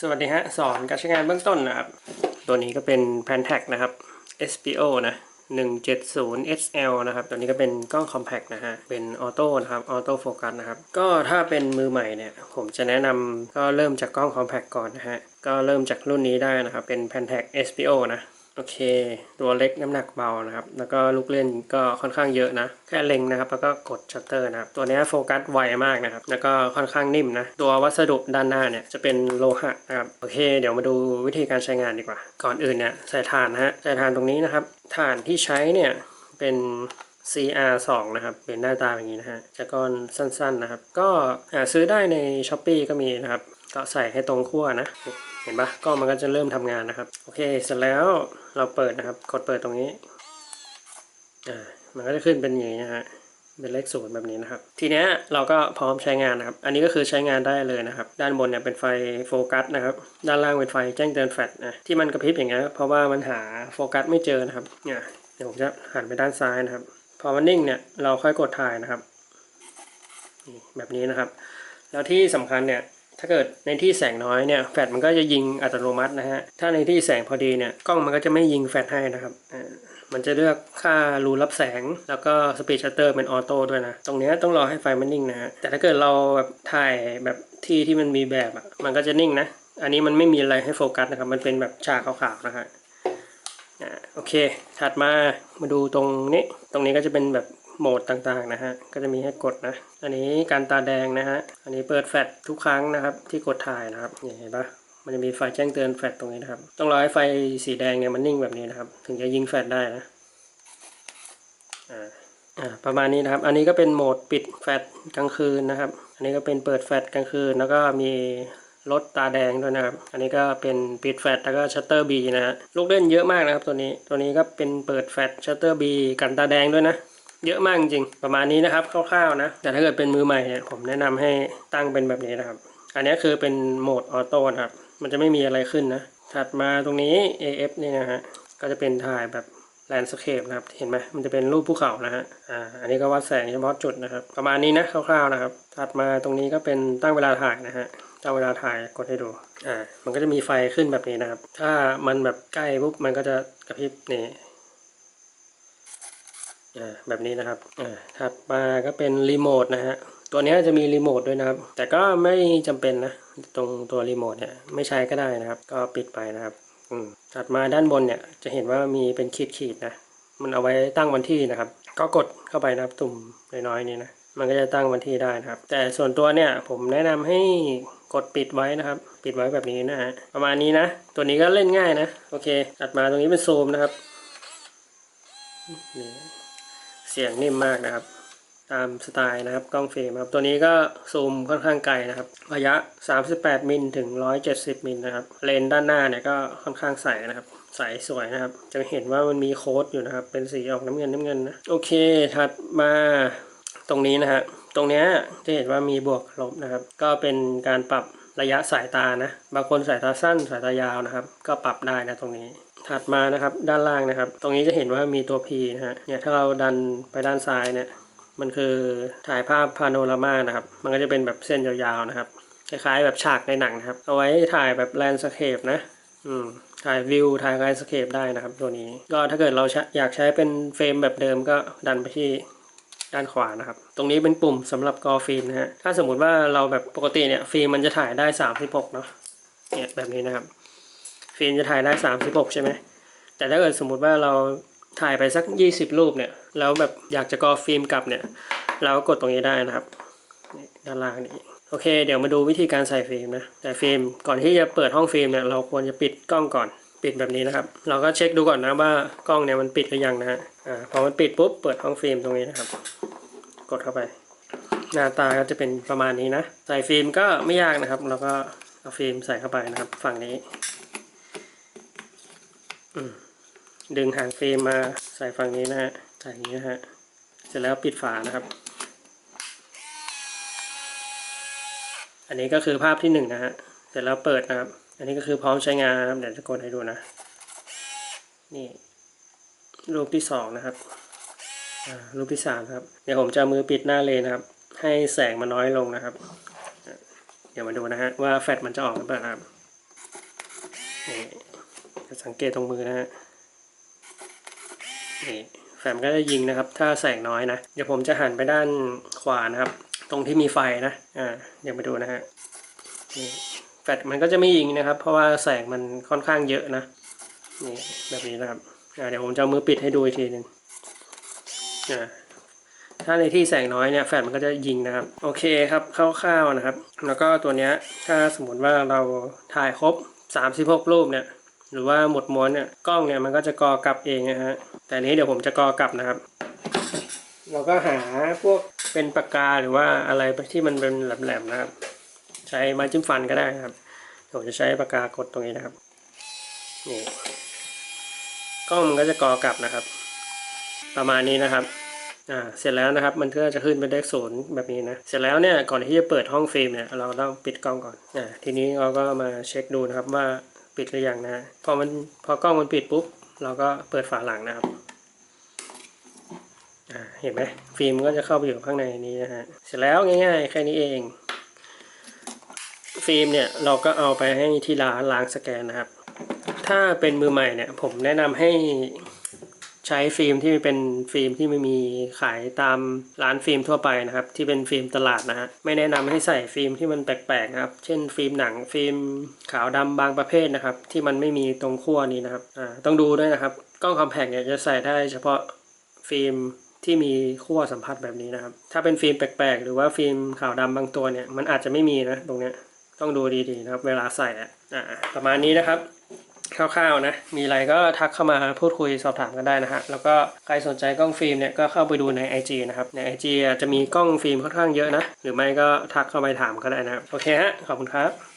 สวัสดีฮะ สอนการใช้งานเบื้องต้นนะครับ ตัวนี้ก็เป็น p a n t a c นะครับ SPO นะ 170 SL นะครับ ตัวนี้ก็เป็นกล้อง compact นะฮะ เป็นออโต้นะครับ ออโต้โฟกัสนะครับ ก็ถ้าเป็นมือใหม่เนี่ย ผมจะแนะนำก็เริ่มจากกล้อง compact ก่อนนะฮะ ก็เริ่มจากรุ่นนี้ได้นะครับ เป็น p a n t a c SPO นะ โอเค ตัวเล็กน้ำหนักเบานะครับ แล้วก็ลูกเล่นก็ค่อนข้างเยอะนะ แค่เล็งนะครับ แล้วก็กดชัตเตอร์นะครับ ตัวนี้โฟกัสไวมากนะครับ แล้วก็ค่อนข้างนิ่มนะ ตัววัสดุด้านหน้าเนี่ยจะเป็นโลหะนะครับ โอเค เดี๋ยวมาดูวิธีการใช้งานดีกว่า ก่อนอื่นเนี่ยใส่ถ่านนะฮะ ใส่ถ่านตรงนี้นะครับถ่านที่ใช้เนี่ยเป็น CR2 นะครับ เป็นหน้าตาอย่างนี้นะฮะจะก้อนสั้นๆนะครับ ก็ซื้อได้ใน s h อ p e e ก็มีนะครับ ก็ใส่ให้ตรงขั้วนะ เห็นปะกล้องมันก็จะเริ่มทำงานนะครับ โอเค เสร็จแล้วเราเปิดนะครับ กดเปิดตรงนี้ อ่า มันก็จะขึ้นเป็นอย่างนี้นะฮะ เป็นเลขศูนย์แบบนี้นะครับ ทีเนี้ยเราก็พร้อมใช้งานนะครับ อันนี้ก็คือใช้งานได้เลยนะครับ ด้านบนเนี่ยเป็นไฟโฟกัสนะครับ ด้านล่างเป็นไฟแจ้งเตือนแฟลชนะ ที่มันกระพริบอย่างเงี้ย เพราะว่ามันหาโฟกัสไม่เจอนะครับ เนี่ย เดี๋ยวผมจะหันไปด้านซ้ายนะครับ พอมันนิ่งเนี่ย เราค่อยกดถ่ายนะครับ แบบนี้นะครับ แล้วที่สำคัญเนี่ย ถ้าเกิดในที่แสงน้อยเนี่ยแฟลชมันก็จะยิงอัตโนมัตินะฮะ ถ้าในที่แสงพอดีเนี่ยกล้องมันก็จะไม่ยิงแฟลชให้นะครับอ่ามันจะเลือกค่ารูรับแสง แล้วก็สปีดชัตเตอร์เป็นออโต้ด้วยนะ ตรงเนี้ยต้องรอให้ไฟมันนิ่งนะฮะแต่ถ้าเกิดเราแบบถ่ายแบบที่ที่มันมีแบบอะมันก็จะนิ่งนะ อันนี้มันไม่มีอะไรให้โฟกัสนะครับ มันเป็นแบบฉากขาวๆนะฮะอ่าโอเค ถัดมามาดูตรงนี้ ตรงนี้ก็จะเป็นแบบ โหมดต่างๆนะฮะ ก็จะมีให้กดนะ อันนี้การตาแดงนะฮะ อันนี้เปิดแฟลชทุกครั้งนะครับที่กดถ่ายนะครับเห็นปะมันจะมีไฟแจ้งเตือนแฟลชตรงนี้นะครับ ต้องรอให้ไฟสีแดงเนี่ยมันนิ่งแบบนี้นะครับ ถึงจะยิงแฟลชได้นะอ่าอ่าประมาณนี้นะครับ อันนี้ก็เป็นโหมดปิดแฟลชกลางคืนนะครับ อันนี้ก็เป็นเปิดแฟลชกลางคืน แล้วก็มีลดตาแดงด้วยนะครับ อันนี้ก็เป็นปิดแฟลชแล้วก็ชัตเตอร์บีนะฮะ ลูกเล่นเยอะมากนะครับตัวนี้ ตัวนี้ก็เป็นเปิดแฟลชชัตเตอร์บีกันตาแดงด้วยนะ เยอะมากจริงๆประมาณนี้นะครับคร่าวๆนะ แต่ถ้าเกิดเป็นมือใหม่เนี่ยผมแนะนำให้ตั้งเป็นแบบนี้นะครับ อันนี้คือเป็นโหมดออโต้นะครับ มันจะไม่มีอะไรขึ้นนะ ถัดมาตรงนี้ AF นี่นะฮะก็จะเป็นถ่ายแบบแลนด์สเคปนะครับ เห็นไหมมันจะเป็นรูปภูเขานะฮะ อ่า อันนี้ก็วัดแสงเฉพาะจุดนะครับ ประมาณนี้นะคร่าวๆนะครับ ถัดมาตรงนี้ก็เป็นตั้งเวลาถ่ายนะฮะ ตั้งเวลาถ่ายกดให้ดู อ่า มันก็จะมีไฟขึ้นแบบนี้นะครับ ถ้ามันแบบใกล้ปุ๊บมันก็จะกระพริบนี่ แบบนี้นะครับอ่าถัดมาก็เป็นรีโมทนะฮะตัวนี้จะมีรีโมทด้วยนะครับ แต่ก็ไม่จำเป็นนะ ตรงตัวรีโมทเนี่ยไม่ใช้ก็ได้นะครับ ก็ปิดไปนะครับอืมถัดมาด้านบนเนี่ยจะเห็นว่ามีเป็นขีดขีดนะ มันเอาไว้ตั้งวันที่นะครับ ก็กดเข้าไปนะครับตุ่มน้อยๆนี่นะ มันก็จะตั้งวันที่ได้นะครับ แต่ส่วนตัวเนี่ยผมแนะนำให้กดปิดไว้นะครับ ปิดไว้แบบนี้นะฮะ ประมาณนี้นะ ตัวนี้ก็เล่นง่ายนะ โอเค ถัดมาตรงนี้เป็นซูมนะครับนี่ เสียงนิ่มมากนะครับ ตามสไตล์นะครับกล้องฟิล์มครับ ตัวนี้ก็ซูมค่อนข้างไกลนะครับ ระยะ 38 มิลถึง 170 มิลนะครับ เลนส์ด้านหน้าเนี่ยก็ค่อนข้างใสนะครับใสสวยนะครับ จะเห็นว่ามันมีโค้ดอยู่นะครับ เป็นสีออกน้ำเงินน้ำเงินนะ โอเค ถัดมาตรงนี้นะฮะ ตรงเนี้ยจะเห็นว่ามีบวกลบนะครับ ก็เป็นการปรับระยะสายตานะ บางคนสายตาสั้นสายตายาวนะครับ ก็ปรับได้นะตรงนี้ ถัดมานะครับด้านล่างนะครับ ตรงนี้จะเห็นว่ามีตัว P นะฮะเนี่ยถ้าเราดันไปด้านซ้ายเนี่ยมันคือถ่ายภาพพาโนรามานะครับ มันก็จะเป็นแบบเส้นยาวๆนะครับคล้ายๆแบบฉากในหนังนะครับ เอาไว้ถ่ายแบบแลนด์สเคปนะ อืม ถ่ายวิว ถ่ายแลนด์สเคปได้นะครับ ตัวนี้ ก็ถ้าเกิดเราใช้อยากใช้เป็นเฟรมแบบเดิมก็ดันไปที่ด้านขวานะครับ ตรงนี้เป็นปุ่มสำหรับกอฟิล์มนะฮะ ถ้าสมมุติว่าเราแบบปกติเนี่ยฟิล์มมันจะถ่ายได้ 36 เนาะเนี่ยแบบนี้นะครับ ฟิล์มจะถ่ายได้ 36 ใช่ไหม แต่ถ้าเกิดสมมุติว่าเราถ่ายไปสัก 20 รูปเนี่ย แล้วแบบอยากจะกรอฟิล์มกลับเนี่ย เราก็กดตรงนี้ได้นะครับ ด้านล่างนี้โอเค เดี๋ยวมาดูวิธีการใส่ฟิล์มนะ แต่ฟิล์มก่อนที่จะเปิดห้องฟิล์มเนี่ย เราควรจะปิดกล้องก่อน ปิดแบบนี้นะครับ เราก็เช็คดูก่อนนะว่ากล้องเนี่ยมันปิดหรือยังนะฮะ อ่า พอมันปิดปุ๊บ เปิดห้องฟิล์มตรงนี้นะครับ กดเข้าไป หน้าตาก็จะเป็นประมาณนี้นะ ใส่ฟิล์มก็ไม่ยากนะครับ เราก็เอาฟิล์มใส่เข้าไปนะครับ ฝั่งนี้ ดึงหางเฟิล์มมาใส่ฝั่งนี้นะฮะใส่อย่างนี้นะฮะ เสร็จแล้วปิดฝานะครับ อันนี้ก็คือภาพที่หนึ่งนะฮะ เสร็จแล้วเปิดนะครับ อันนี้ก็คือพร้อมใช้งานนะครับ เดี๋ยวจะกดให้ดูนะ นี่ รูปที่สองนะครับ รูปที่สามครับ เดี๋ยวผมจะมือปิดหน้าเลนนะครับ ให้แสงมันน้อยลงนะครับ เดี๋ยวมาดูนะฮะว่าแฟลชมันจะออกหรือเปล่าครับนี่ จะสังเกตตรงมือนะฮะนี่แฟมก็จะยิงนะครับ ถ้าแสงน้อยนะ เดี๋ยวผมจะหันไปด้านขวานะครับ ตรงที่มีไฟนะ อ่าเดี๋ยวมาดูนะฮะนี่แฟลชมันก็จะไม่ยิงนะครับ เพราะว่าแสงมันค่อนข้างเยอะนะ นี่แบบนี้นะครับ อ่าเดี๋ยวผมจะมือปิดให้ดูอีกทีหนึ่งอ่าถ้าในที่แสงน้อยเนี่ยแฟลชมันก็จะยิงนะครับ โอเคครับคร่าวๆนะครับ แล้วก็ตัวเนี้ยถ้าสมมติว่าเราถ่ายครบ 36 รูปเนี่ย หรือว่าหมดม้วนเนี่ยกล้องเนี่ยมันก็จะกอกลับเองนะฮะแต่นี้เดี๋ยวผมจะกอกลับนะครับ เราก็หาพวกเป็นปากกาหรือว่าอะไรที่มันเป็นแหลมๆนะครับ ใช้ไม้จิ้มฟันก็ได้นะครับผมจะใช้ปากกากดตรงนี้นะครับนี่กล้องมันก็จะกอกลับนะครับ ประมาณนี้นะครับอ่าเสร็จแล้วนะครับมันก็จะขึ้นเป็นเลขศูนย์แบบนี้นะเสร็จแล้วเนี่ยก่อนที่จะเปิดห้องฟิล์มเนี่ยเราต้องปิดกล้องก่อนอ่าทีนี้เราก็มาเช็คดูนะครับว่า ปิดหรือยังนะพอมันพอกล้องมันปิดปุ๊บ เราก็เปิดฝาหลังนะครับเห็นไหมฟิล์มก็จะเข้าไปอยู่ข้างในนี้นะฮะเสร็จแล้วง่าย ๆ แค่นี้เอง ฟิล์มเนี่ยเราก็เอาไปให้ที่ร้านล้างสแกนนะครับ ถ้าเป็นมือใหม่เนี่ย ผมแนะนำให้ ใช้ฟิล์มที่เป็นฟิล์มที่ไม่มีขายตามร้านฟิล์มทั่วไปนะครับ ที่เป็นฟิล์มตลาดนะฮะไม่แนะนำให้ใส่ฟิล์มที่มันแปลกๆนะครับ เช่น ฟิล์มหนังฟิล์มขาวดำบางประเภทนะครับ ที่มันไม่มีตรงขั้วนี้นะครับอ่าต้องดูด้วยนะครับกล้องคอมแพคเนี่ยจะใส่ได้เฉพาะฟิล์มที่มีขั้วสัมผัสแบบนี้นะครับ ถ้าเป็นฟิล์มแปลกๆ หรือว่าฟิล์มขาวดำบางตัวเนี่ยมันอาจจะไม่มีนะตรงเนี้ยต้องดูดีๆนะครับ เวลาใส่อะอ่าประมาณนี้นะครับ คร่าวๆนะ มีอะไรก็ทักเข้ามาพูดคุยสอบถามกันได้นะฮะ แล้วก็ใครสนใจกล้องฟิล์มเนี่ยก็เข้าไปดูใน IG นะครับ ใน IG อะจะมีกล้องฟิล์มค่อนข้างเยอะนะ หรือไม่ก็ทักเข้าไปถามก็ได้นะครับ โอเคฮะ ขอบคุณครับ